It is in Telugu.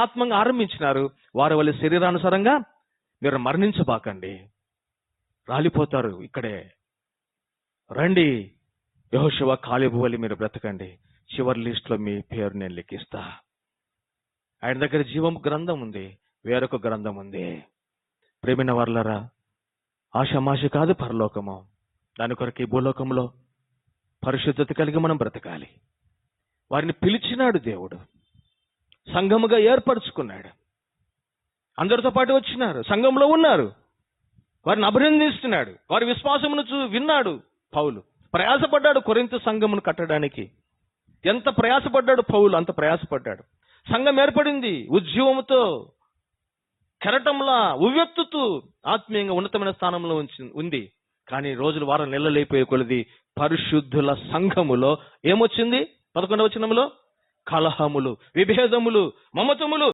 ఆత్మంగా ఆరంభించినారు. వారి వాళ్ళ శరీరానుసారంగా మీరు మరణించబాకండి. రాలిపోతారు ఇక్కడే. రండి. యహోశివ కాలిబు వల్లి మీరు బ్రతకండి. చివరి లిస్టులో మీ పేరు నేను లెక్కిస్తా ఆయన దగ్గర జీవం గ్రంథం ఉంది. వేరొక గ్రంథం ఉంది. ప్రేమిన వర్లరా ఆషమాష కాదు పరలోకము. దాని కొరకు ఈ భూలోకంలో పరిశుద్ధత కలిగి మనం బ్రతకాలి. వారిని పిలిచినాడు దేవుడు. సంఘముగా ఏర్పరచుకున్నాడు. అందరితో పాటు వచ్చినారు సంఘంలో ఉన్నారు. వారిని అభినందిస్తున్నాడు వారి విశ్వాసమును చూ విన్నాడు పౌలు. ప్రయాసపడ్డాడు కొరింత సంఘమును కట్టడానికి. ఎంత ప్రయాసపడ్డాడు పౌలు అంత ప్రయాసపడ్డాడు. సంఘం ఏర్పడింది ఉద్యమంతో కెరటంలా ఉవ్వెత్తుతూ ఆత్మీయంగా ఉన్నతమైన స్థానంలో ఉంచి ఉంది. కానీ రోజులు వారం నెలలైపోయే కొలది పరిశుద్ధుల సంఘములో ఏమొచ్చింది? పదకొండవ వచనములో కలహములు విభేదములు మమతములు